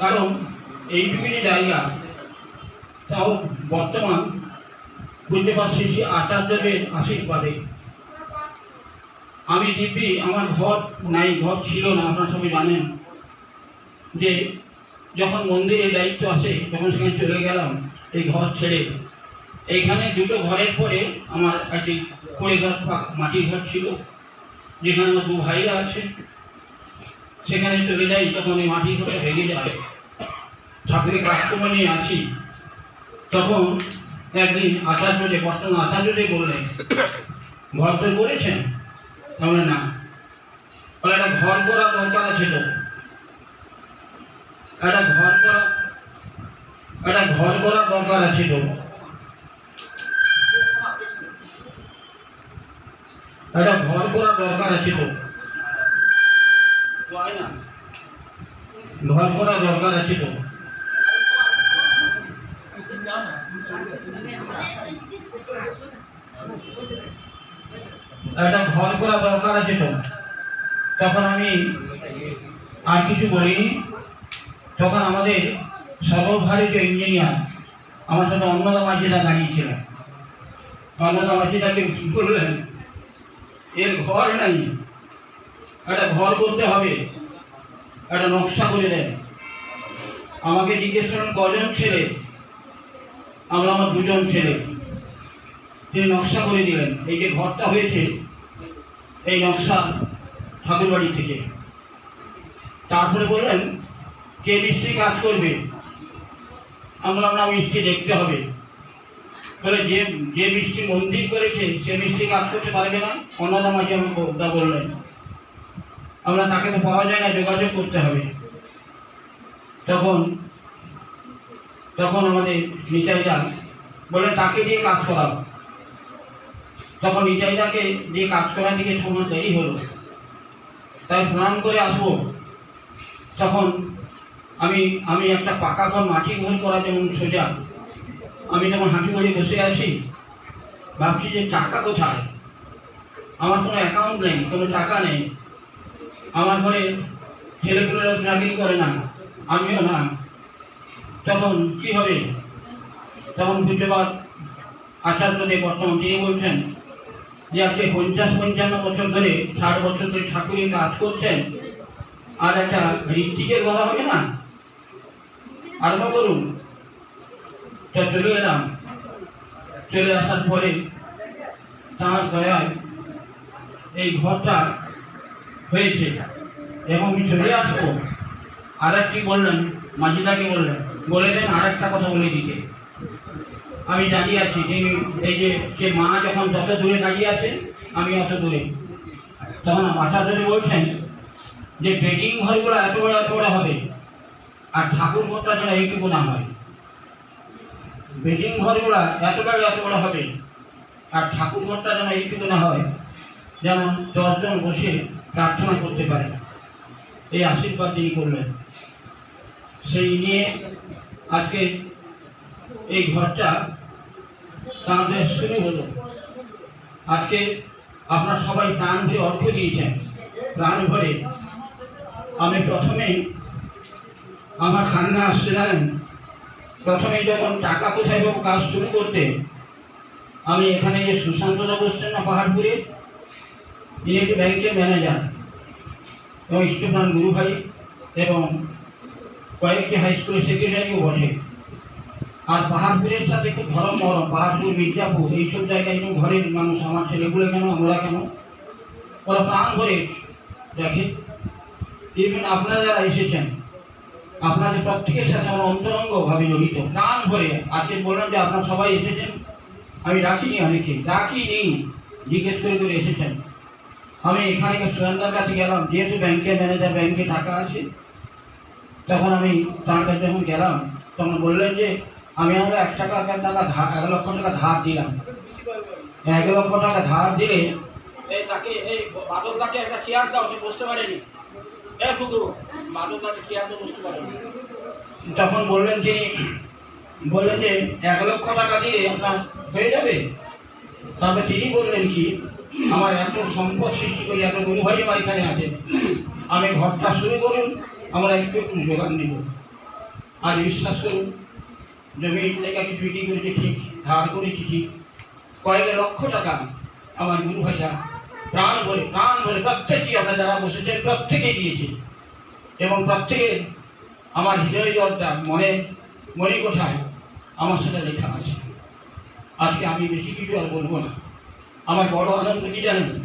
কারণ এইটুকুনি জায়গা তাও বর্তমান পূজ্যপাত শ্রী শ্রী আচার্যদের আশীর্বাদে। আমি দিব্যি, আমার ঘর নাই, ঘর ছিল না, আপনারা সবাই জানেন। যে যখন মন্দিরের দায়িত্ব আসে, তখন সেখানে চলে গেলাম, এই ঘর ছেড়ে। এইখানে দুটো ঘরের পরে আমার একটি কুড়ে ঘর মাটির ঘর ছিল, যেখানে আমার দু ভাইরা আছে। সেখানে চলে যাই, তখন এই মাটির ঘরটা ভেঙে যায়। ঠাকুরের কাজকর্ম নিয়ে আছি। তখন একদিন আচার্যদে বর্তমান আচার্যদে বললেন, ঘর তো করেছেন? আমরা না। বলে, একটা ঘর করা দরকার আছে তো। একটা ঘর করা, একটা ঘর করা দরকার আছে তো। একটা ঘর করা দরকার আছে তো। ঘর করা দরকার আছে তো। একটা ঘর করা দরকার আছে তো। তখন আমি আর কিছু বলিনি। তখন আমাদের সর্বভারতীয় ইঞ্জিনিয়ার আমার সাথে অন্নদা মাঝিদা দাঁড়িয়েছিল অন্নদা মাঝিদাকে বললেন, এর ঘর নাই। একটা ঘর করতে হবে। একটা নকশা করে দেন। আমাকে জিজ্ঞেস করেন, কজন ছেলে? আমরা আমার দুজন ছেলে। তিনি নকশা করে দিলেন। এই যে ঘরটা হয়েছে এই নকশা ঠাকুরবাড়ি থেকে। তারপরে বললেন, কে মিস্ত্রি কাজ করবে? আমরা আমরা মিস্ত্রি দেখতে হবে। বলে, যে যে মিষ্টি মন্দির করেছে, সে মিষ্টি কাজ করতে পারবে না? অন্যদা মাঝে দা বললেন। আমরা তাকে তো পাওয়া যায় না, যোগাযোগ করতে হবে। তখন তখন আমাদের নিচাইদা বললেন, তাকে দিয়ে কাজ করাও। তখন নিচাইদাকে দিয়ে কাজ করার দিকে সময় দেরি হলো, তাই প্রণাম করে আসব। তখন আমি আমি একটা পাকা ঘর মাটির ঘর করা যেমন সোজা, আমি যখন হাঁটু করে বসে আছি, ভাবছি যে টাকা কোথায়? আমার কোনো অ্যাকাউন্ট নেই, কোনো টাকা নেই। আমার ঘরে ছেলেপুলেরা চাকরি করে না, আমিও না। তখন কি হবে? তখন বুঝতেবার আচার্যদেব বর্তমান তিনি বলছেন যে আজকে পঞ্চাশ পঞ্চান্ন বছর ধরে, ষাট বছর ধরে ঠাকুরের কাজ করছেন, আর একটা ঋত্বিকের কথা হবে না? আরম্ভ করুন। তো চলে এলাম। চলে আসার পরে তাঁর দয়ায় এই ঘরটা হয়েছে। এবং চলে আসব। আর একটি বললেন, মাঝিদাকে বললেন বলে দেন আর একটা কথা বলে দিতে। আমি দাঁড়িয়ে আছি তিনি এই যে সে মা যখন যত দূরে দাঁড়িয়ে আছে, আমি অত দূরে। তখন মাথা ধরে বলছেন যে বেডিং ঘরগুলো এত বড় এত বড় হবে। আর ঠাকুর ঘরটা যেন এইটুকু না হয়। বেডিং ঘরগুলো এত বড় এত বড় হবে। আর ঠাকুর ঘরটা যেন এইটুকু না হয় যেমন দশজন বসে প্রার্থনা করতে পারে। এই আশীর্বাদ তিনি করলেন। সেই নিয়ে আজকে এই ঘরটা তাদের শুরু হলো। আজকে আপনার সবাই প্রাণ ভরে অর্থ দিয়েছেন, প্রাণ ভরে। আমি প্রথমেই আমার খান্না আসছে জানেন প্রথমে যখন টাকা কোথায় পাবো কাজ শুরু করতে, আমি এখানে যে সুশান্তদা বসছেন না পাহাড়পুরে, তিনি একটি ব্যাংকের ম্যানেজার এবং ইষ্টপ্রাণ গুরু ভাই এবং কয়েকটি হাই স্কুলের সেক্রেটারিও বটে আর পাহাড়পুরের সাথে খুব ধরম মরম পাহাড়পুর, মির্জাপুর, এইসব জায়গায় যেমন ঘরের মানুষ, আমার ছেলেগুলো কেন, আমরা কেন? ওরা প্রাণ ভরে দেখে। ইভেন আপনারা যারা এসেছেন, আপনাদের প্রত্যেকের সাথে আমার অন্তরঙ্গভাবে জড়িত। প্রাণ ভরে। আজকে বললাম যে আপনারা সবাই এসেছেন। আমি রাখিনি অনেকে ডাকিনি। জিজ্ঞেস করে করে এসেছেন। আমি এখানে সুরেন্দার কাছে গেলাম। যেহেতু ব্যাংকের ম্যানেজার ব্যাংকে টাকা আছে, তখন আমি তার কাছে যখন গেলাম, তখন বললেন যে আমি আমরা এক টাকা এক টাকা ধার এক লক্ষ টাকা ধার দিলাম। এক লক্ষ টাকা ধার দিলে এই তাকে এই বাদলদাকে একটা চেয়ার দাও সে বসতে পারেনি। এ কুকুর বাদলদাকে চেয়ার দিয়ে বসতে পারেনি। তখন বললেন তিনি বললেন যে এক লক্ষ টাকা দিলে আপনার হয়ে যাবে? তবে তিনি বললেন কি আমার এত সম্পদ সৃষ্টি করি এত গুরু ভাই আমার এখানে আছে। আমি ঘরটা শুরু করুন আমরা একটু একটু যোগান দিব। আর বিশ্বাস করুন জমি জায়গা কিছু বিক্রি করেছি, ঠিক, ধার করেছি, ঠিক। কয়েক লক্ষ টাকা আমার গুরু ভাইরা প্রাণ ভরে প্রাণ ভরে প্রত্যেকেই আমরা যারা বসেছেন প্রত্যেকে দিয়েছে। এবং প্রত্যেকে আমার হৃদয় জলটা মনে মনে কোঠায় আমার সেটা লেখা আছে। আজকে আমি বেশি কিছু আর বলব না। আমার বড় আনন্দ কি জানেন?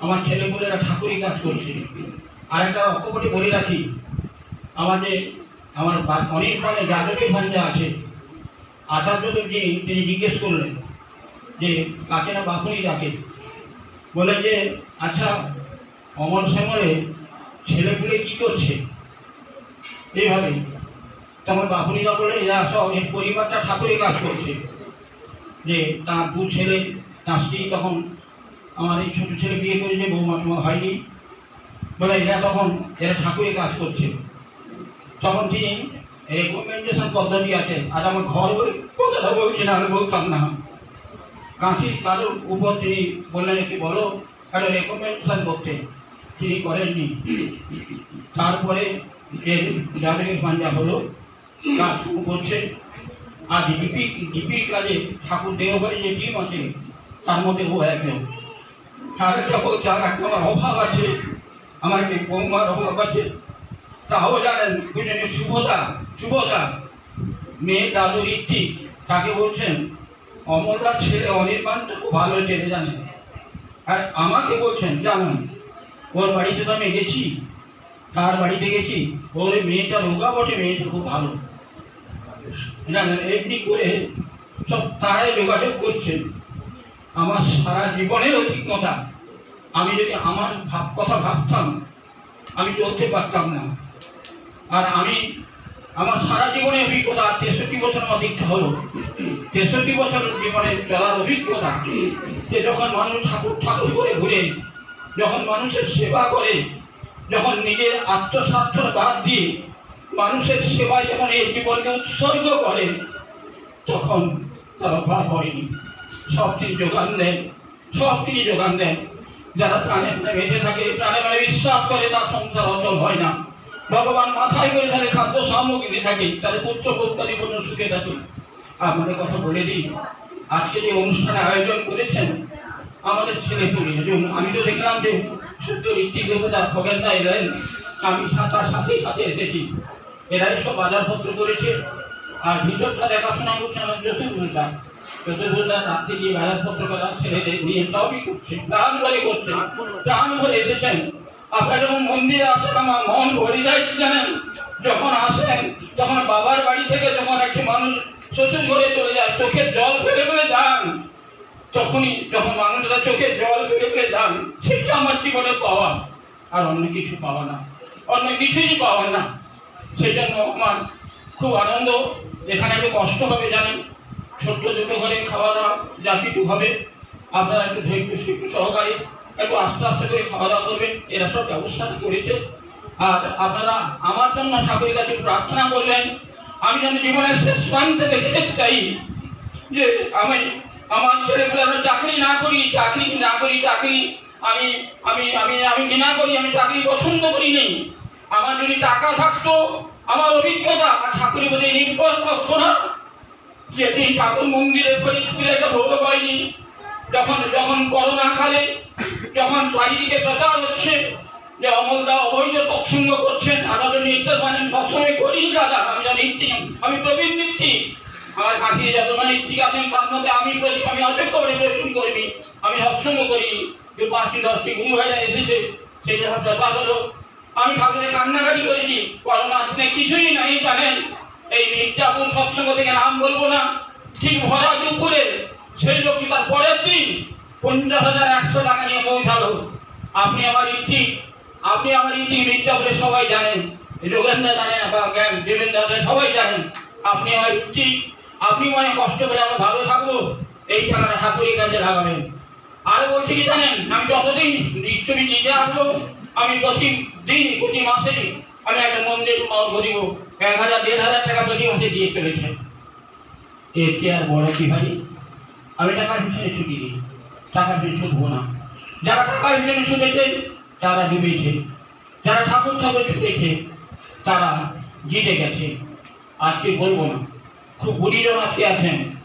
আমার ছেলেপুলেরা ঠাকুরই কাজ করছে। আর একটা অকপটে বলে রাখি, আমাদের, আমার অনেক মানে যাদবের ভাঞ্জা আছে। আচার্য যিনি তিনি জিজ্ঞেস করলেন যে, কাকে না বাপুনি ডাকে? বলে যে আচ্ছা অমর শ্যামলে ছেলেপুলে কি করছে? এইভাবে তখন বাপুনিরা বলে এরা সব এর পরিবারটা ঠাকুরের কাজ করছে। যে, তার দু ছেলে, তার স্ত্রী তখন আমার এই ছোটো ছেলে বিয়ে করেছে, বৌমা টুমা হয়নি। বলে, এরা তখন, এরা ঠাকুরের কাজ করছে। তখন তিনি রেকমেন্ডেশন পদ্ধতি আছে। আর আমার ঘর বলে কথা বলছি না আমি বলতাম না। কাঁচির কাজের উপর তিনি বললেন কি বলো, একটা রেকমেন্ডেশন করতে। তিনি করেননি। তারপরে এর যাদের পাঞ্জা হলো, কাজ শুরু করছে। আর ডিপি, ডিপির কাজে ঠাকুর দেওঘরে যে টিম আছে, তার মধ্যে ও একজন। আর একটা বলছে আর একটা আমার অভাব আছে, আমার বৌমার অভাব আছে। তাও জানেন বুঝলেন শুভদা মেয়ে দাদু ঋত্বিক তাকে বলছেন? অমরদার ছেলে অনির্বাণটা খুব ভালো ছেলে জানেন। আর আমাকে বলছেন, জানেন, ওর বাড়িতে তো আমি গেছি, তার বাড়িতে গেছি, ওর মেয়েটা রোগা বটে, মেয়েটা খুব ভালো। জানেন, এমনি করে সব তারাই যোগাযোগ করছেন আমার সারা জীবনের অভিজ্ঞতা। আমি যদি আমার ভাব কথা ভাবতাম, আমি চলতে পারতাম না। আর আমি আমার সারা জীবনের অভিজ্ঞতা, তেষট্টি বছর আমার দীক্ষা হলো। তেষট্টি বছর জীবনে চলার অভিজ্ঞতা, যে যখন মানুষ ঠাকুর ঠাকুর করে ঘুরে, যখন মানুষের সেবা করে, যখন নিজের আত্মস্বার্থর বাদ দিয়ে মানুষের সেবায় যখন এই জীবনকে উৎসর্গ করে, তখন তার অভাব হয়নি। সব তিনি যোগান দেন, সব তিনি যোগান দেন। যারা প্রাণে প্রাণে বেঁচে থাকে প্রাণে মানে বিশ্বাস করে তার সংসার অচল হয় না। ভগবান মাথায় করে তাদের খাদ্য সামগ্রী থাকে তাদের পুত্র পুত্রাদি পূর্ণ সুখে থাকে। আপনাদের কথা বলে দিই, আজকে যে অনুষ্ঠানে আয়োজন করেছেন, আমাদের ছেলে পুলে আমি তো দেখলাম যে শুদ্ধ ঋত্বিক দেবতা খগেন দা এলেন, আমি তার সাথে সাথে এসেছি। এরাই সব বাজারপত্র করেছে, আর ভিতরটা দেখাশোনা করছে আমার চতুর্ভুজা চতুর্ভুজা রাত্রে গিয়ে বাজারপত্র করা ছেলেদের নিয়ে সবই করছে, প্রাণ ভরে করছে। প্রাণ ভরে এসেছেন। আপনার যখন মন্দিরে আসেন আমার মন ভরে যায় কি জানেন? যখন আসেন তখন বাবার বাড়ি থেকে যখন একটি মানুষ শ্বশুর ঘরে চলে যায় চোখের জল ফেলে ফেলে যান। তখনই যখন মানুষরা চোখে জল ফেলে ফেলে যান, সেটা আমার জীবনে পাওয়া। আর অন্য কিছু পাওয়া না। অন্য কিছুই পাওয়া না। সেই জন্য আমার খুব আনন্দ। এখানে একটু কষ্ট হবে জানেন। ছোট্ট দুটো ঘরে খাওয়া দাওয়া যা কিছু হবে। আপনারা একটু ধৈর্য সহকারে। একটু আস্তে আস্তে করে খাওয়া দাওয়া করবেন। এরা সব ব্যবস্থা করেছে। আর আপনারা আমার জন্য ঠাকুরের কাছে প্রার্থনা করবেন আমি যেন জীবনের শেষ প্রান্তে দেখে যেতে চাই যে আমি আমার ছেলেগুলো চাকরি না করি, চাকরি না করি, চাকরি আমি আমি আমি আমি ঘৃণা করি, আমি চাকরি পছন্দ করি নেই আমার যদি টাকা থাকতো, আমার অভিজ্ঞতা, আর ঠাকুরের প্রতি নির্ভর করতো না। যেদিন ঠাকুর মন্দিরে ফরিদপুরে একটা ভোগ হয়নি। যখন যখন করোনা কালে যখন চারিদিকে প্রচার হচ্ছে, যে অমলদা অবৈধ সৎসঙ্গ করছেন আমাদের নির্দেশ মানেন, সবসময় করিনি দাদা, আমি জানি নীতি আমি প্রবীণ নীতি আমার কাঠিয়ে যত মানে নীতি আছেন, তার মধ্যে আমি প্রতি আমি অযোগ্য করে প্রবীণ করবি আমি সৎসঙ্গ করিনি। যে পাঁচটি, দশটি গুরু ভাইরা এসেছে, সেই যখন প্রচার হলো, আমি ঠাকুরের কান্নাকাটি করেছি, করোনা দিনে কিছুই নাই জানেন, এই মির্জাপুর সৎসঙ্গ থেকে নাম বলব না, ঠিক ভরা দুপুরে, সেই লোকটি তার পরের দিন পঞ্চাশ হাজার একশো টাকা নিয়ে পৌঁছালো। আপনি আমার ইচ্ছি আপনি আমার ইচ্ছি মির্জাপুরে সবাই জানেন। যোগেন্দ্র জানেন বা জ্ঞান, দেবেন্দ্র জানেন সবাই জানেন। আপনি আমার ইচ্ছি আপনি মনে কষ্ট করে আমরা ভালো থাকব। এই টাকাটা ঠাকুরের কাছে লাগাবেন। আর বলছি কি জানেন, আমি যতদিন ইষ্টমি নিজে আসব, আমি প্রতি দিন, প্রতি মাসে আমি একটা মন্দির দিব এক হাজার, দেড় হাজার টাকা প্রতি মাসে দিয়ে চলেছে। এর চেয়ে আর বড় কি ভাই আমি পিছনে ছুটি দিই। টাকার দিয়ে ছুটবো না। যারা টাকা পিছনে ছুটেছে তারা ডুবেছে যারা ঠাকুর ঠাকুর ছুটেছে তারা জিতে গেছে। আজকে বলব না। খুব গুণীজন আজকে আছেন।